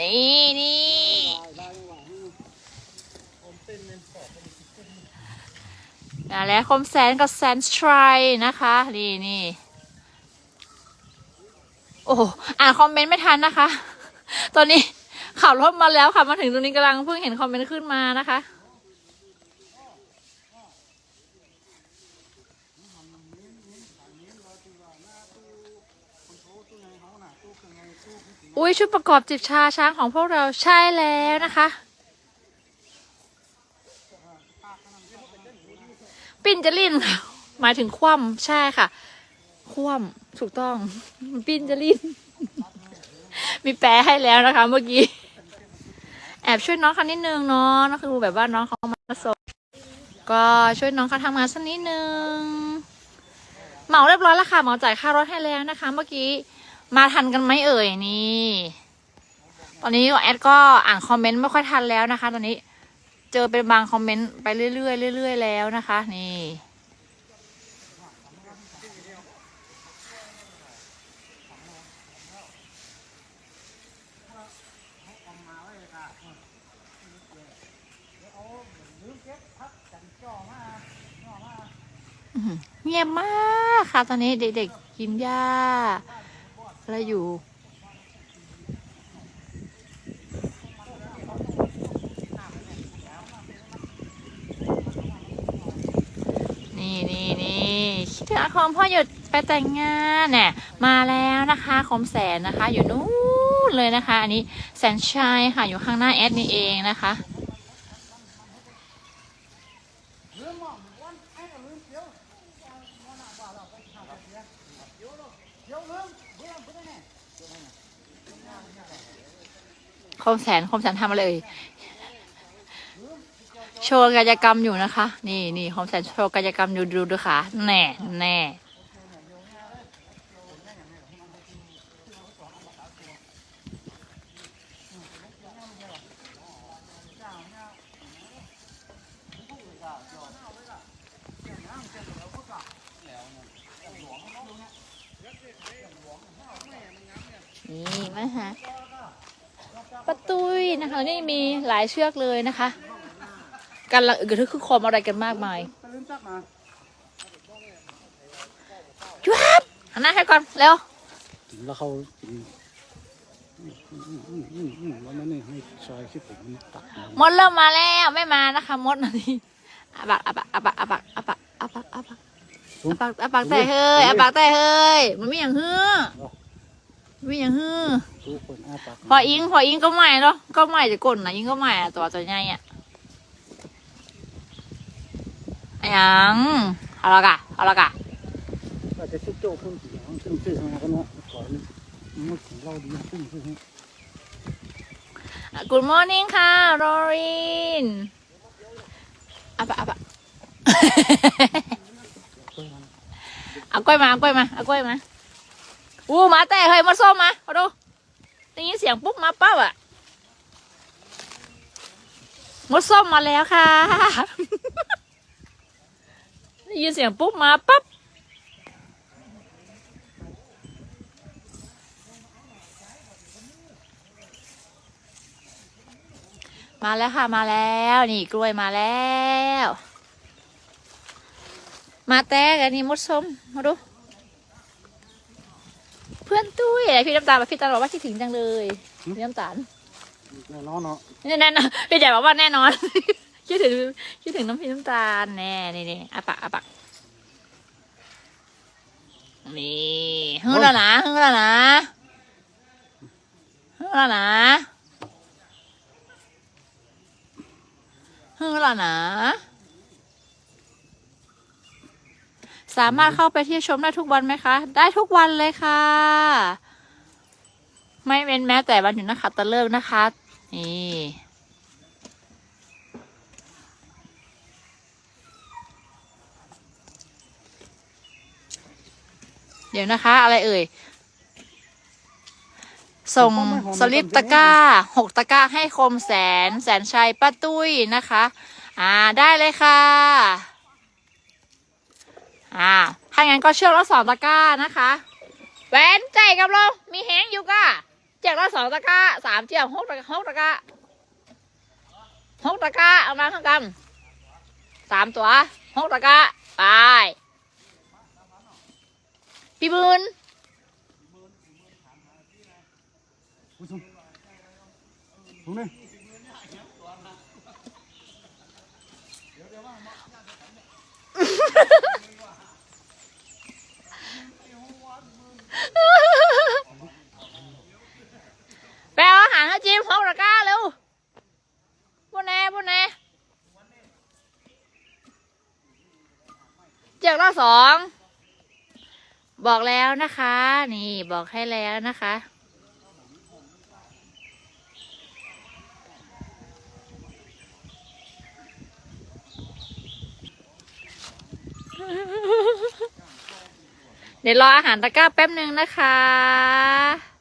นี่นี่นะแล้วคมแสนกับแสนสไตรนะคะ นี่นี่โอ้โหอ่านคอมเมนต์ไม่ทันนะคะ ตอนนี้ขับรถมาแล้วค่ะ มาถึงตรงนี้กำลังเพิ่งเห็นคอมเมนต์ขึ้นมานะคะ อุ้ยชุดประกอบจิบชาช้างของพวกเราใช่แล้วนะคะ ปิ้นจะลิ่นค่ะหมายถึงคว่ำใช่ค่ะ คว่ำถูกต้อง ปิ้นจะลิ่นมีแปลให้แล้วนะคะ เมื่อกี้ แอบช่วยน้องเขานิดนึงเนาะนั่นคือแบบว่าน้องเขามาส่งก็ช่วยน้องเขาทำงานสักนิดนึงเหมาเรียบร้อยแล้วค่ะเหมาจ่ายค่ารถให้แล้วนะคะ เมื่อกี้ มาทันกันไหมเอ่ยนี่ ตอนนี้แอดก็อ่านคอมเมนต์ไม่ค่อยทันแล้วนะคะ ตอนนี้ เจอเป็นบางคอมเมนต์ไปเรื่อยๆเรื่อยๆแล้วนะคะ นี่ เงียบมากค่ะ ตอนนี้เด็กๆกินหญ้า อะไรอยู่นี่นี่นี่คิดถึงอาคมพ่อหยุดไปแต่งงานเนี่ยมาแล้วนะคะคมแสนนะคะ อยู่นู้นเลยนะคะ อันนี้แสนชัยค่ะอยู่ข้างหน้าแอดนี่เองนะคะ คมแสนคมแสนทำอะไรเอ่ยโชว์กายกรรมอยู่นะคะ นี่นี่คมแสนโชว์กายกรรมดูดูดูค่ะแน่แน่นี่มาฮะ ปะตุยนะคะ นี่มีหลายเชือกเลยนะคะกันละอึกระทึกคือคอมอะไรกันมากมายจุ๊บหันหน้าให้ก่อนเร็วแล้วเขากินอืมอืมอืมอืมอืมวันนั้นนี่ให้ซอยคิดผมมันตัดมดเริ่มมาแล้วไม่มานะคะ มดอันนี้อาบักอาบักอาบักอาบักอาบักอาบักอาบักอาบักอาบักแต่เฮ้ยอาบักแต่เฮ้ยมันไม่อย่างเฮือ ไม่อย่างฮือสู้คนอ้าปากพออิงพออิงก็ใหม่เนาะก็ใหม่จะกดนะอิงก็ใหม่อะตัวตัวใหญ่อะอะหยังเอาละกะเอาละกะก็จะชุบโจ้คนสีของซึ่งซื้อมาก็เนาะก่อนมันของเราดีซึ่งซื้อให้ Good morning ค่ะโรรินอะปะอะปะเอากล้วยมาเอากล้วยมาเอากล้วยมา อู้มาแต่เฮ้ยมาส้มมาเอาดูได้ยินเสียงปุ๊บมาปั๊บอะมดส้มมาแล้วค่ะได้ยินเสียงปุ๊บมาปั๊บมาแล้วค่ะมาแล้วนี่กล้วยมาแล้ว มาแตกอันนี้มดส้มมาดู เพื่อนตุ้ยพี่น้ำตาลพี่ตาลบอกว่าคิดถึงจังเลยพี่น้ำตาลแน่นอนเนาะแน่นอนพี่ใหญ่บอกว่าแน่นอน คิดถึงคิดถึงน้ำพี่น้ำตาลแน่นี่นี่อาปากอาปากนี่ฮึ่งแล้วนะฮึ่งแล้วนะฮึ่งแล้วนะฮึ่งแล้วนะ สามารถเข้าไปเที่ยวชมได้ทุกวันไหมคะ ได้ทุกวันเลยค่ะ ไม่เป็นแม้แต่วันหยุดนะคะตะเลิกนะคะ นี่เดี๋ยวนะคะ อะไรเอ่ย ส่งสลิปตะกร้าหกตะกร้าให้คมแสน แสนชัยป้าตุ้ยนะคะ อ่าได้เลยค่ะ อ่า ถ้างั้นก็เชือกละสองตะกร้านะคะแหวนใจกับเรามีแหงอยู่ก่ะใจจกละสองตะกร้าสามเจียมหกตะหกตะกร้าหกตะกร้าเอามาข้างกันสามตัวหกตะกร้าไปพี่บุญตรงนี้ ไปเอาอาหารให้จิมหกตะกร้าเร็วบุญแน่บุญแน่เจียกละสอง บอกแล้วนะคะ นี่บอกให้แล้วนะคะ เดี๋ยวรออาหารตะกร้าแป๊บหนึ่งนะคะ